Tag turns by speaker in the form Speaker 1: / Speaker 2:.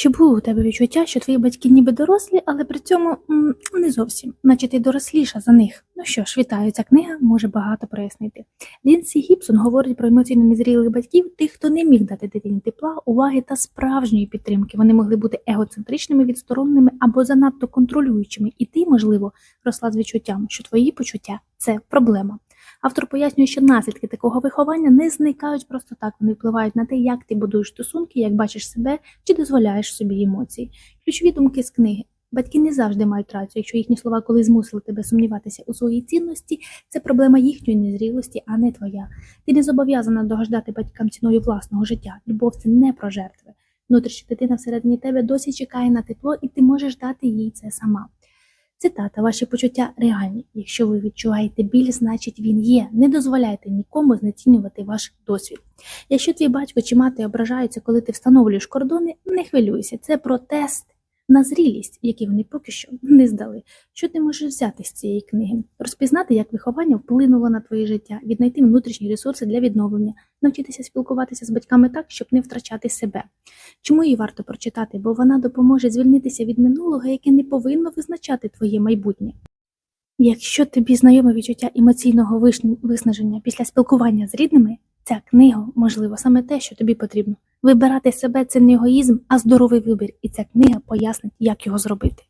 Speaker 1: Чи було у тебе відчуття, що твої батьки ніби дорослі, але при цьому м, не зовсім, наче ти доросліша за них? Ну що ж, вітаю, ця книга може багато прояснити. Лінсі Гібсон говорить про емоційно незрілих батьків, тих, хто не міг дати дитині тепла, уваги та справжньої підтримки. Вони могли бути егоцентричними, відсторонними або занадто контролюючими, і ти, можливо, росла з відчуттям, що твої почуття це проблема. Автор пояснює, що наслідки такого виховання не зникають просто так. Вони впливають на те, як ти будуєш стосунки, як бачиш себе чи дозволяєш собі емоції. Ключові думки з книги. Батьки не завжди мають рацію, якщо їхні слова коли змусили тебе сумніватися у своїй цінності, це проблема їхньої незрілості, а не твоя. Ти не зобов'язана догождати батькам ціною власного життя. Любов це не про жертви. Внутрішня дитина всередині тебе досі чекає на тепло, і ти можеш дати їй це сама. Цитата, ваші почуття реальні. Якщо ви відчуваєте біль, значить він є. Не дозволяйте нікому знецінювати ваш досвід. Якщо твій батько чи мати ображаються, коли ти встановлюєш кордони, не хвилюйся. Це про тест на зрілість, який вони поки що не здали. Що ти можеш взяти з цієї книги? Розпізнати, як виховання вплинуло на твоє життя, віднайти внутрішні ресурси для відновлення, навчитися спілкуватися з батьками так, щоб не втрачати себе. Чому її варто прочитати? Бо вона допоможе звільнитися від минулого, яке не повинно визначати твоє майбутнє. Якщо тобі знайоме відчуття емоційного виснаження після спілкування з рідними, ця книга, можливо, саме те, що тобі потрібно. Вибирати себе це не егоїзм, а здоровий вибір, і ця книга пояснить, як його зробити.